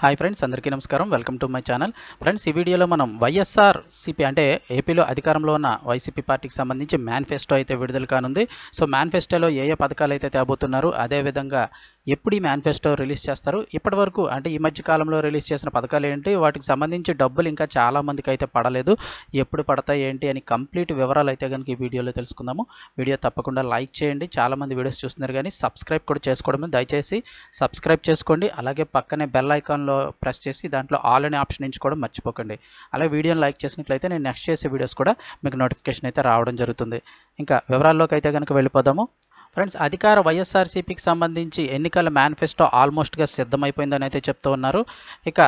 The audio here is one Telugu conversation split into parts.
హాయ్ ఫ్రెండ్స్ అందరికీ నమస్కారం. Welcome to my channel. Friends ఈ వీడియోలో మనం వైఎస్ఆర్ సిపి అంటే ఏపీలో అధికారంలో ఉన్న వైసీపీ పార్టీకి సంబంధించి మేనిఫెస్టో అయితే విడుదల కానుంది. సో మేనిఫెస్టోలో ఏ ఏ పథకాలు అయితే తేబోతున్నారు అదేవిధంగా ఎప్పుడు ఈ మేనిఫెస్టో రిలీజ్ చేస్తారు? ఇప్పటి వరకు అంటే ఈ మధ్య కాలంలో రిలీజ్ చేసిన పథకాలు ఏంటి? వాటికి సంబంధించి డబ్బులు ఇంకా చాలా మందికి అయితే పడలేదు. ఎప్పుడు పడతాయి ఏంటి అని కంప్లీట్ వివరాలు అయితే కనుక ఈ వీడియోలో తెలుసుకుందాము. వీడియో తప్పకుండా లైక్ చేయండి. చాలా మంది వీడియోస్ చూస్తున్నారు కానీ సబ్స్క్రైబ్ కూడా చేసుకోవడం దయచేసి సబ్స్క్రైబ్ చేసుకోండి. అలాగే పక్కనే బెల్ ఐకాన్లో ప్రెస్ చేసి దాంట్లో ఆల్ అనే ఆప్షన్ ఎంచుకోవడం మర్చిపోకండి. అలాగే వీడియోని లైక్ చేసినట్లయితే నేను నెక్స్ట్ చేసే వీడియోస్ కూడా మీకు నోటిఫికేషన్ అయితే రావడం జరుగుతుంది. ఇంకా వివరాల్లోకి అయితే కనుక వెళ్ళిపోదాము. ఫ్రెండ్స్ అధికార వైఎస్ఆర్సీపీకి సంబంధించి ఎన్నికల మేనిఫెస్టో ఆల్మోస్ట్గా సిద్ధమైపోయిందని అయితే చెప్తూ ఉన్నారు. ఇక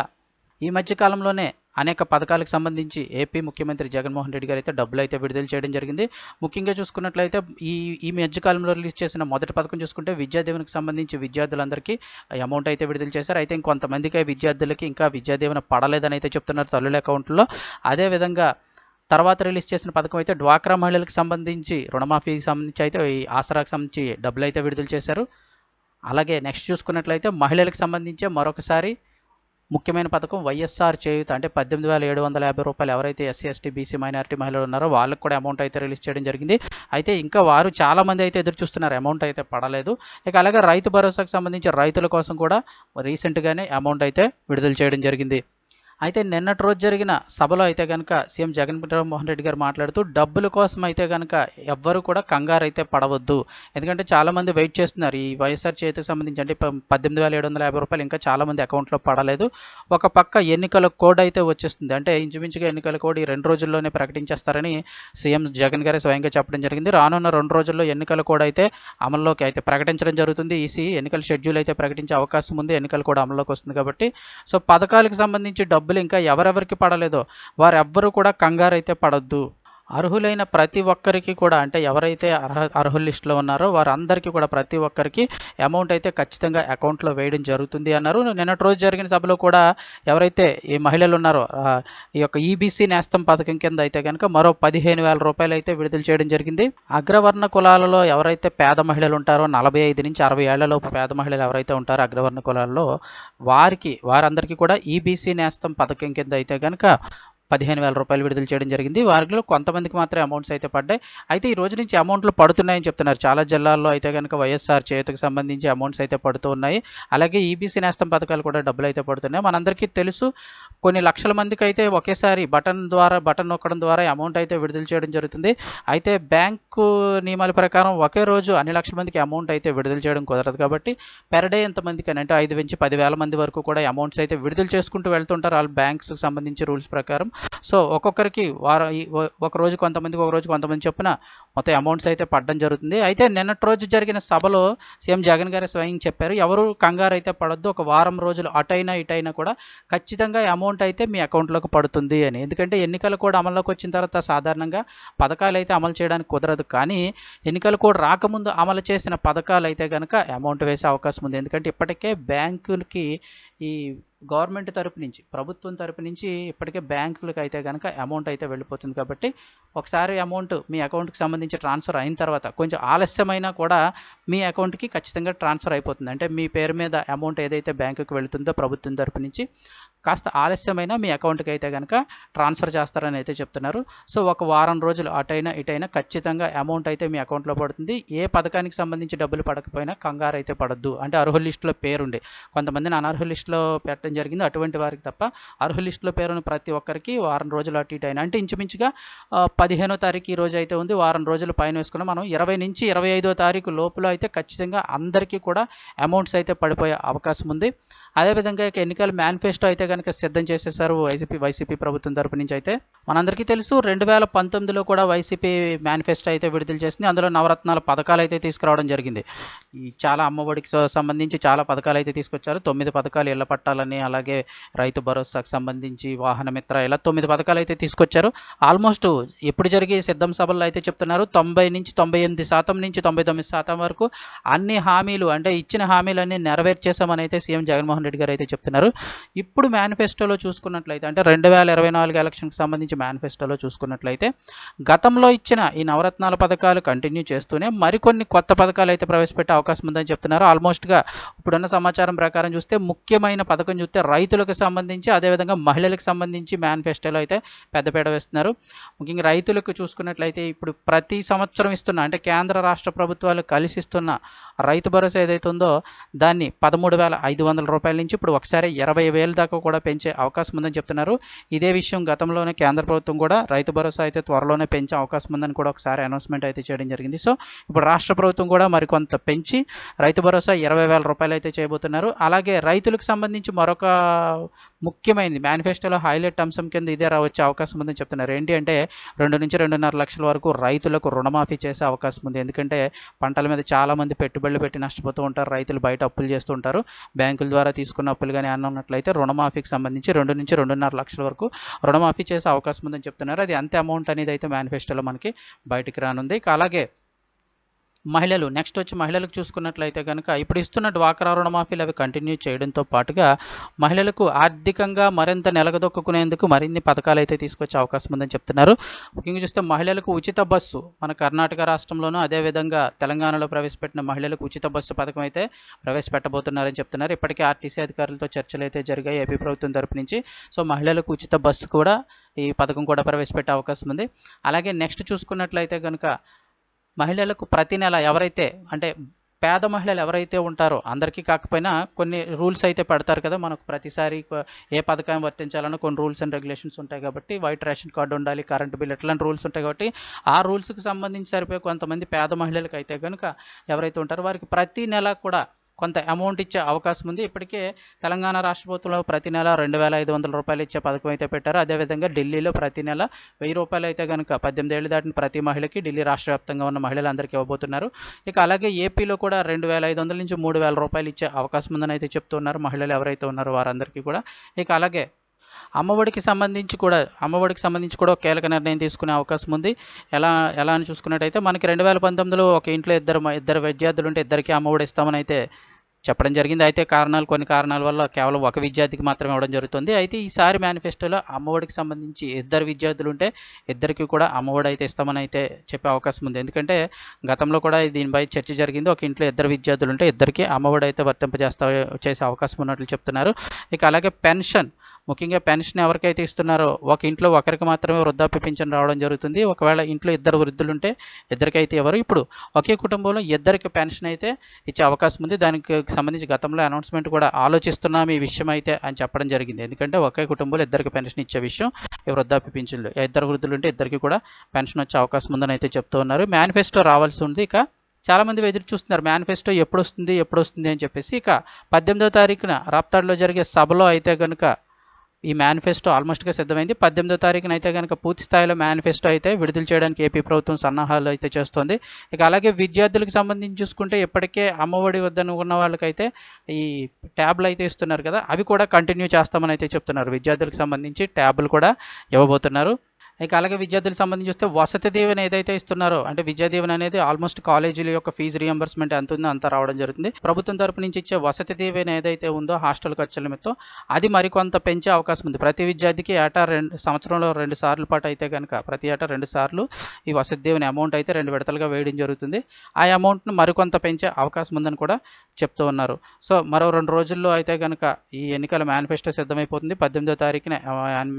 ఈ మధ్యకాలంలోనే అనేక పథకాలకు సంబంధించి ఏపీ ముఖ్యమంత్రి జగన్మోహన్ రెడ్డి గారు అయితే డబ్బులు అయితే విడుదల చేయడం జరిగింది. ముఖ్యంగా చూసుకున్నట్లయితే ఈ ఈ మధ్యకాలంలో రిలీజ్ చేసిన మొదటి పథకం చూసుకుంటే విద్యాదీవెనకు సంబంధించి విద్యార్థులందరికీ అమౌంట్ అయితే విడుదల చేశారు. అయితే ఇంకొంతమందికి విద్యార్థులకి ఇంకా విద్యాదీవెన పడలేదని అయితే చెప్తున్నారు తల్లుల అకౌంట్లో. అదేవిధంగా తర్వాత రిలీజ్ చేసిన పథకం అయితే డ్వాక్రా మహిళలకు సంబంధించి రుణమాఫీకి సంబంధించి అయితే ఈ ఆసరాకు సంబంధించి డబ్బులు అయితే విడుదల చేశారు. అలాగే నెక్స్ట్ చూసుకున్నట్లయితే మహిళలకు సంబంధించి మరొకసారి ముఖ్యమైన పథకం వైఎస్ఆర్ చేయూత అంటే పద్దెనిమిది వేల ఏడు వందల యాభై రూపాయలు ఎవరైతే ఎస్సీ ఎస్టీ బీసీ మైనారిటీ మహిళలు ఉన్నారో వాళ్ళకి కూడా అమౌంట్ అయితే రిలీజ్ చేయడం జరిగింది. అయితే ఇంకా వారు చాలా మంది అయితే ఎదురు చూస్తున్నారు అమౌంట్ అయితే పడలేదు. ఇక అలాగే రైతు భరోసాకు సంబంధించి రైతుల కోసం కూడా రీసెంట్గానే అమౌంట్ అయితే విడుదల చేయడం జరిగింది. అయితే నిన్నటి రోజు జరిగిన సభలో అయితే కనుక సీఎం జగన్మోహన్ రెడ్డి గారు మాట్లాడుతూ డబ్బుల కోసం అయితే కనుక ఎవ్వరు కూడా కంగారు అయితే పడవద్దు. ఎందుకంటే చాలామంది వెయిట్ చేస్తున్నారు. ఈ వైఎస్ఆర్ చేతికి సంబంధించి అంటే పద్దెనిమిది వేల ఏడు వందల యాభై రూపాయలు ఇంకా చాలామంది అకౌంట్లో పడలేదు. ఒక పక్క ఎన్నికల కోడ్ అయితే వచ్చేస్తుంది. అంటే ఇంచుమించుగా ఎన్నికల కోడ్ ఈ రెండు రోజుల్లోనే ప్రకటించేస్తారని సీఎం జగన్ గారే స్వయంగా చెప్పడం జరిగింది. రానున్న రెండు రోజుల్లో ఎన్నికల కోడ్ అయితే అమల్లోకి అయితే ప్రకటించడం జరుగుతుంది. ఈసీ ఎన్నికల షెడ్యూల్ అయితే ప్రకటించే అవకాశం ఉంది. ఎన్నికలు కూడా అమల్లోకి వస్తుంది కాబట్టి. సో పథకాలకు సంబంధించి డబ్బు డబ్బులు ఇంకా ఎవరెవరికి పడలేదో వారెవ్వరూ కూడా కంగారు అయితే పడొద్దు. అర్హులైన ప్రతి ఒక్కరికి కూడా అంటే ఎవరైతే అర్హ అర్హుల లిస్టులో ఉన్నారో వారందరికీ కూడా ప్రతి ఒక్కరికి అమౌంట్ అయితే ఖచ్చితంగా అకౌంట్లో వేయడం జరుగుతుంది అన్నారు. నిన్నటి రోజు జరిగిన సభలో కూడా ఎవరైతే ఈ మహిళలు ఉన్నారో ఈ యొక్క ఈబీసీ నేస్తం పథకం కింద అయితే కనుక మరో పదిహేను వేల రూపాయలు అయితే విడుదల చేయడం జరిగింది. అగ్రవర్ణ కులాలలో ఎవరైతే పేద మహిళలు ఉంటారో నలభై ఐదు నుంచి అరవై ఏళ్ళలోపు పేద మహిళలు ఎవరైతే ఉంటారో అగ్రవర్ణ కులాలలో వారికి వారందరికీ కూడా ఈబీసీ నేస్తం పథకం కింద అయితే కనుక పదిహేను వేల రూపాయలు విడుదల చేయడం జరిగింది. వారిలో కొంతమందికి మాత్రమే అమౌంట్స్ అయితే పడ్డాయి. అయితే ఈ రోజు నుంచి అమౌంట్లు పడుతున్నాయని చెప్తున్నారు. చాలా జిల్లాల్లో అయితే కనుక వైఎస్ఆర్ చేతికి సంబంధించి అమౌంట్స్ అయితే పడుతూ ఉన్నాయి. అలాగే ఈబీసీ నేస్తం పథకాలు కూడా డబ్బులు అయితే పడుతున్నాయి. మనందరికీ తెలుసు కొన్ని లక్షల మందికి అయితే ఒకేసారి బటన్ ద్వారా బటన్ నొక్కడం ద్వారా అమౌంట్ అయితే విడుదల చేయడం జరుగుతుంది. అయితే బ్యాంకు నియమాల ప్రకారం ఒకే రోజు అన్ని లక్షల మందికి అమౌంట్ అయితే విడుదల చేయడం కుదరదు కాబట్టి పెర్ డే ఎంతమందికి అని అంటే ఐదు నుంచి పదివేల మంది వరకు కూడా అమౌంట్స్ అయితే విడుదల చేసుకుంటూ వెళ్తుంటారు. వాళ్ళ బ్యాంక్స్ సంబంధించి రూల్స్ ప్రకారం. సో ఒక్కొక్కరికి వార ఒక రోజు కొంతమందికి ఒక రోజు కొంతమంది చొప్పున మొత్తం అమౌంట్స్ అయితే పడడం జరుగుతుంది. అయితే నిన్నటి రోజు జరిగిన సభలో సీఎం జగన్ గారు స్వయం చెప్పారు ఎవరు కంగారు అయితే పడొద్దు ఒక వారం రోజులు అటైనా ఇటైనా కూడా ఖచ్చితంగా అమౌంట్ అయితే మీ అకౌంట్లోకి పడుతుంది అని. ఎందుకంటే ఎన్నికలు కూడా అమల్లోకి వచ్చిన తర్వాత సాధారణంగా పథకాలు అయితే అమలు చేయడానికి కుదరదు. కానీ ఎన్నికలు కూడా రాకముందు అమలు చేసిన పథకాలు అయితే కనుక అమౌంట్ వేసే అవకాశం ఉంది. ఎందుకంటే ఇప్పటికే బ్యాంకులకి ఈ గవర్నమెంట్ తరపు నుంచి ప్రభుత్వం తరపు నుంచి ఇప్పటికే బ్యాంకులకు అయితే కనుక అమౌంట్ అయితే వెళ్ళిపోతుంది. కాబట్టి ఒకసారి అమౌంట్ మీ అకౌంట్కి సంబంధించి ట్రాన్స్ఫర్ అయిన తర్వాత కొంచెం ఆలస్యమైనా కూడా మీ అకౌంట్కి ఖచ్చితంగా ట్రాన్స్ఫర్ అయిపోతుంది. అంటే మీ పేరు మీద అమౌంట్ ఏదైతే బ్యాంకుకి వెళుతుందో ప్రభుత్వం తరపు నుంచి కాస్త ఆలస్యమైన మీ అకౌంట్కి అయితే కనుక ట్రాన్స్ఫర్ చేస్తారని అయితే చెప్తున్నారు. సో ఒక వారం రోజులు అటైనా ఇటైనా ఖచ్చితంగా అమౌంట్ అయితే మీ అకౌంట్లో పడుతుంది. ఏ పథకానికి సంబంధించి డబ్బులు పడకపోయినా కంగారు అయితే పడద్దు. అంటే అర్హుల లిస్టులో పేరుండే కొంతమందిని అనర్హుల లిస్టులో పెట్టడం జరిగింది. అటువంటి వారికి తప్ప అర్హుల లిస్టులో పేరున్న ప్రతి ఒక్కరికి వారం రోజులు అటు ఇటు అయినా అంటే ఇంచుమించుగా పదిహేనో తారీఖు ఈ రోజు అయితే ఉంది. వారం రోజులు పైన వేసుకున్న. మనం ఇరవై నుంచి ఇరవై ఐదో తారీఖు లోపల అయితే ఖచ్చితంగా అందరికీ కూడా అమౌంట్స్ అయితే పడిపోయే అవకాశం ఉంది. అదేవిధంగా ఇక ఎన్నికల మేనిఫెస్టో అయితే కనుక సిద్ధం చేసేసారు వైసీపీ వైసీపీ ప్రభుత్వం తరపు నుంచి అయితే. మనందరికీ తెలుసు రెండు వేల పంతొమ్మిదిలో కూడా వైసీపీ మేనిఫెస్టో అయితే విడుదల చేసింది. అందులో నవరత్నాల పథకాలు అయితే తీసుకురావడం జరిగింది. ఈ చాలా అమ్మఒడికి సంబంధించి చాలా పథకాలు అయితే తీసుకొచ్చారు. తొమ్మిది పథకాలు ఇళ్ళ పట్టాలని అలాగే రైతు భరోసాకు సంబంధించి వాహన మిత్ర ఇలా తొమ్మిది పథకాలు అయితే తీసుకొచ్చారు. ఆల్మోస్ట్ ఎప్పుడు జరిగే సిద్ధం సభల్లో అయితే చెప్తున్నారు తొంభై నుంచి తొంభై ఎనిమిది శాతం నుంచి తొంభై తొమ్మిది శాతం వరకు అన్ని హామీలు అంటే ఇచ్చిన హామీలన్నీ నెరవేర్చేశామని అయితే సీఎం జగన్మోహన్ రెడ్డి గారు అయితే చెప్తున్నారు. ఇప్పుడు మేనిఫెస్టోలో చూసుకున్నట్లయితే అంటే రెండు వేల ఇరవై నాలుగు ఎలక్షన్కి సంబంధించి మేనిఫెస్టోలో చూసుకున్నట్లయితే గతంలో ఇచ్చిన ఈ నవరత్నాల పథకాలు కంటిన్యూ చేస్తూనే మరికొన్ని కొత్త పథకాలు అయితే ప్రవేశపెట్టే అవకాశం ఉందని చెప్తున్నారు. ఆల్మోస్ట్గా ఇప్పుడున్న సమాచారం ప్రకారం చూస్తే ముఖ్యమైన పథకం చూస్తే రైతులకు సంబంధించి అదేవిధంగా మహిళలకు సంబంధించి మేనిఫెస్టోలో అయితే పెద్దపీట వేస్తున్నారు. ముఖ్యంగా రైతులకు చూసుకున్నట్లయితే ఇప్పుడు ప్రతి సంవత్సరం ఇస్తున్న అంటే కేంద్ర రాష్ట్ర ప్రభుత్వాలు కలిసి ఇస్తున్న రైతు భరోసా ఏదైతే ఉందో దాన్ని పదమూడు వేల ఐదు వందల రూపాయలు నుంచి ఇప్పుడు ఒకసారి ఇరవై వేల దాకా కూడా పెంచే అవకాశం ఉందని చెప్తున్నారు. ఇదే విషయం గతంలోనే కేంద్ర ప్రభుత్వం కూడా రైతు భరోసా అయితే త్వరలోనే పెంచే అవకాశం ఉందని కూడా ఒకసారి అనౌన్స్మెంట్ అయితే చేయడం జరిగింది. సో ఇప్పుడు రాష్ట్ర ప్రభుత్వం కూడా మరికొంత పెంచి రైతు భరోసా ఇరవై వేల రూపాయలు అయితే చేయబోతున్నారు. అలాగే రైతులకు సంబంధించి మరొక ముఖ్యమైనది మేనిఫెస్టోలో హైలైట్ అంశం కింద ఇదే రావచ్చే అవకాశం ఉందని చెప్తున్నారు. ఏంటి అంటే రెండు నుంచి రెండున్నర లక్షల వరకు రైతులకు రుణమాఫీ చేసే అవకాశం ఉంది. ఎందుకంటే పంటల మీద చాలా మంది పెట్టుబడులు పెట్టి నష్టపోతూ ఉంటారు. రైతులు బయట అప్పులు చేస్తూ ఉంటారు. బ్యాంకుల ద్వారా తీసుకున్న అప్పులు కానీ అన్నట్లయితే రుణమాఫీకి సంబంధించి రెండు నుంచి రెండున్నర లక్షల వరకు రుణమాఫీ చేసే అవకాశం ఉందని చెప్తున్నారు. అది అంతే అమౌంట్ అనేది అయితే మేనిఫెస్టోలో మనకి బయటికి రానుంది. ఇక అలాగే మహిళలు నెక్స్ట్ వచ్చి మహిళలకు చూసుకున్నట్లయితే కనుక ఇప్పుడు ఇస్తున్న డ్వాక్రా రుణమాఫీలు అవి కంటిన్యూ చేయడంతో పాటుగా మహిళలకు ఆర్థికంగా మరింత నిలగదొక్కునేందుకు మరిన్ని పథకాలు అయితే తీసుకొచ్చే అవకాశం ఉందని చెప్తున్నారు. ముఖ్యంగా చూస్తే మహిళలకు ఉచిత బస్సు మన కర్ణాటక రాష్ట్రంలోనూ అదేవిధంగా తెలంగాణలో ప్రవేశపెట్టిన మహిళలకు ఉచిత బస్సు పథకం అయితే ప్రవేశపెట్టబోతున్నారని చెప్తున్నారు. ఇప్పటికే ఆర్టీసీ అధికారులతో చర్చలు అయితే జరిగాయి ఏపీ ప్రభుత్వం తరపు నుంచి. సో మహిళలకు ఉచిత బస్సు కూడా ఈ పథకం కూడా ప్రవేశపెట్టే అవకాశం ఉంది. అలాగే నెక్స్ట్ చూసుకున్నట్లయితే కనుక మహిళలకు ప్రతి నెల ఎవరైతే అంటే పేద మహిళలు ఎవరైతే ఉంటారో అందరికీ కాకపోయినా కొన్ని రూల్స్ అయితే పెడతారు కదా మనకు ప్రతిసారి ఏ పథకం వర్తించాలన్నా కొన్ని రూల్స్ అండ్ రెగ్యులేషన్స్ ఉంటాయి కాబట్టి వైట్ రేషన్ కార్డు ఉండాలి కరెంట్ బిల్ ఇట్లాంటి రూల్స్ ఉంటాయి కాబట్టి ఆ రూల్స్కి సంబంధించి సరిపోయే కొంతమంది పేద మహిళలకు అయితే కనుక ఎవరైతే ఉంటారో వారికి ప్రతి నెల కూడా కొంత అమౌంట్ ఇచ్చే అవకాశం ఉంది. ఇప్పటికే తెలంగాణ రాష్ట్ర ప్రభుత్వంలో ప్రతి నెల రెండు వేల ఐదు వందల రూపాయలు ఇచ్చే పథకం అయితే పెట్టారు. అదేవిధంగా ఢిల్లీలో ప్రతి నెల వెయ్యి రూపాయలు అయితే కనుక పద్దెనిమిది ఏళ్ళు దాటిన ప్రతి మహిళకి ఢిల్లీ రాష్ట్ర వ్యాప్తంగా ఉన్న మహిళలందరికీ ఇవ్వబోతున్నారు. ఇక అలాగే ఏపీలో కూడా రెండు వేల ఐదు వందల నుంచి మూడు వేల రూపాయలు ఇచ్చే అవకాశం ఉందని అయితే చెప్తున్నారు మహిళలు ఎవరైతే ఉన్నారో వారందరికీ కూడా. ఇక అలాగే అమ్మఒడికి సంబంధించి కూడా అమ్మఒడికి సంబంధించి కూడా ఒక కీలక నిర్ణయం తీసుకునే అవకాశం ఉంది. ఎలా ఎలా అని చూసుకున్నట్టయితే మనకి రెండు వేల పంతొమ్మిదిలో ఒక ఇంట్లో ఇద్దరు ఇద్దరు విద్యార్థులు ఉంటే ఇద్దరికి అమ్మఒడి ఇస్తామని అయితే చెప్పడం జరిగింది. అయితే కారణాలు కొన్ని కారణాల వల్ల కేవలం ఒక విద్యార్థికి మాత్రమే ఇవ్వడం జరుగుతుంది. అయితే ఈసారి మేనిఫెస్టోలో అమ్మఒడికి సంబంధించి ఇద్దరు విద్యార్థులు ఉంటే ఇద్దరికి కూడా అమ్మఒడి అయితే ఇస్తామని అయితే చెప్పే అవకాశం ఉంది. ఎందుకంటే గతంలో కూడా దీనిపై చర్చ జరిగింది. ఒక ఇంట్లో ఇద్దరు విద్యార్థులు ఉంటే ఇద్దరికి అమ్మఒడి అయితే వర్తింపజేస్తా చేసే అవకాశం ఉన్నట్లు చెప్తున్నారు. ఇక అలాగే పెన్షన్ ముఖ్యంగా పెన్షన్ ఎవరికైతే ఇస్తున్నారో ఒక ఇంట్లో ఒకరికి మాత్రమే వృద్ధాప్య పింఛన్ రావడం జరుగుతుంది. ఒకవేళ ఇంట్లో ఇద్దరు వృద్ధులు ఉంటే ఇద్దరికైతే ఎవరు? ఇప్పుడు ఒకే కుటుంబంలో ఇద్దరికి పెన్షన్ అయితే ఇచ్చే అవకాశం ఉంది. దానికి సంబంధించి గతంలో అనౌన్స్మెంట్ కూడా ఆలోచిస్తున్నాం ఈ విషయం అయితే అని చెప్పడం జరిగింది. ఎందుకంటే ఒకే కుటుంబంలో ఇద్దరికి పెన్షన్ ఇచ్చే విషయం ఈ వృద్ధాప్య పింఛన్లు. ఇద్దరు వృద్ధులు ఉంటే ఇద్దరికి కూడా పెన్షన్ వచ్చే అవకాశం ఉందని అయితే చెప్తూ ఉన్నారు. మేనిఫెస్టో రావాల్సి ఉంది. ఇక చాలా మంది ఎదురు చూస్తున్నారు. మేనిఫెస్టో ఎప్పుడు వస్తుంది ఎప్పుడు వస్తుంది అని చెప్పేసి. ఇక పద్దెనిమిదో తారీఖున రాప్తాడులో జరిగే సభలో అయితే కనుక ఈ మేనిఫెస్టో ఆల్మోస్ట్గా సిద్ధమైంది. పద్దెనిమిదో తారీఖున అయితే కనుక పూర్తి స్థాయిలో మేనిఫెస్టో అయితే విడుదల చేయడానికి ఏపీ ప్రభుత్వం సన్నాహాలు అయితే చేస్తుంది. ఇక అలాగే విద్యార్థులకు సంబంధించి చూసుకుంటే ఇప్పటికే అమ్మఒడి వద్దని ఉన్న వాళ్ళకైతే ఈ ట్యాబ్లు అయితే ఇస్తున్నారు కదా అవి కూడా కంటిన్యూ చేస్తామని అయితే చెప్తున్నారు. విద్యార్థులకు సంబంధించి ట్యాబ్లు కూడా ఇవ్వబోతున్నారు. ఇక అలాగే విద్యార్థులకు సంబంధించి చూస్తే వసతి దీవెన ఏదైతే ఇస్తున్నారో అంటే విద్యా దీవెన అనేది ఆల్మోస్ట్ కాలేజీల యొక్క ఫీజు రియంబర్స్మెంట్ ఎంత ఉందో అంత రావడం జరుగుతుంది. ప్రభుత్వం తరపు నుంచి ఇచ్చే వసతి దీవెన ఏదైతే ఉందో హాస్టల్ ఖర్చుల నిమిత్తం అది మరికొంత పెంచే అవకాశం ఉంది. ప్రతి విద్యార్థికి ఏటా రెండు సంవత్సరంలో రెండు సార్లు పాటు అయితే కనుక ప్రతి ఏటా రెండు సార్లు ఈ వసతి దీవెన అమౌంట్ అయితే రెండు విడతలుగా వేయడం జరుగుతుంది. ఆ అమౌంట్ను మరికొంత పెంచే అవకాశం ఉందని కూడా చెప్తూ ఉన్నారు. సో మరో రెండు రోజుల్లో అయితే కనుక ఈ ఎన్నికల మేనిఫెస్టో సిద్ధమైపోతుంది. పద్దెనిమిదో తారీఖున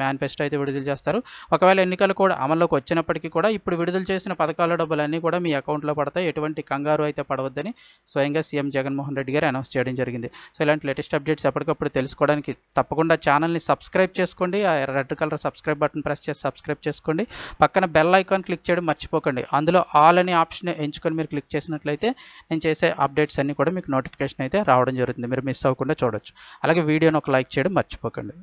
మేనిఫెస్టో అయితే విడుదల చేస్తారు. ఒకవేళ ఎన్నికలు కూడా అమల్లోకి వచ్చినప్పటికీ కూడా ఇప్పుడు విడుదల చేసిన పథకాల డబ్బులన్నీ కూడా మీ అకౌంట్లో పడతాయి. ఎటువంటి కంగారు అయితే పడవద్దని స్వయంగా సీఎం జగన్మోహన్ రెడ్డి గారు అనౌన్స్ చేయడం జరిగింది. సో ఇలాంటి లేటెస్ట్ అప్డేట్స్ ఎప్పటికప్పుడు తెలుసుకోవడానికి తప్పకుండా ఛానల్ని సబ్స్క్రైబ్ చేసుకోండి. ఆ red colour subscribe button press చేసి సబ్స్క్రైబ్ చేసుకోండి. పక్కన బెల్ ఐకాన్ క్లిక్ చేయడం మర్చిపోకండి. అందులో ఆల్ అనే ఆప్షన్ ఎంచుకొని మీరు క్లిక్ చేసినట్లయితే నేను చేసే అప్డేట్స్ అన్నీ కూడా మీకు నోటిఫికేషన్ అయితే రావడం జరుగుతుంది. మీరు మిస్ అవ్వకుండా చూడొచ్చు. అలాగే వీడియోని ఒక లైక్ చేయడం మర్చిపోకండి.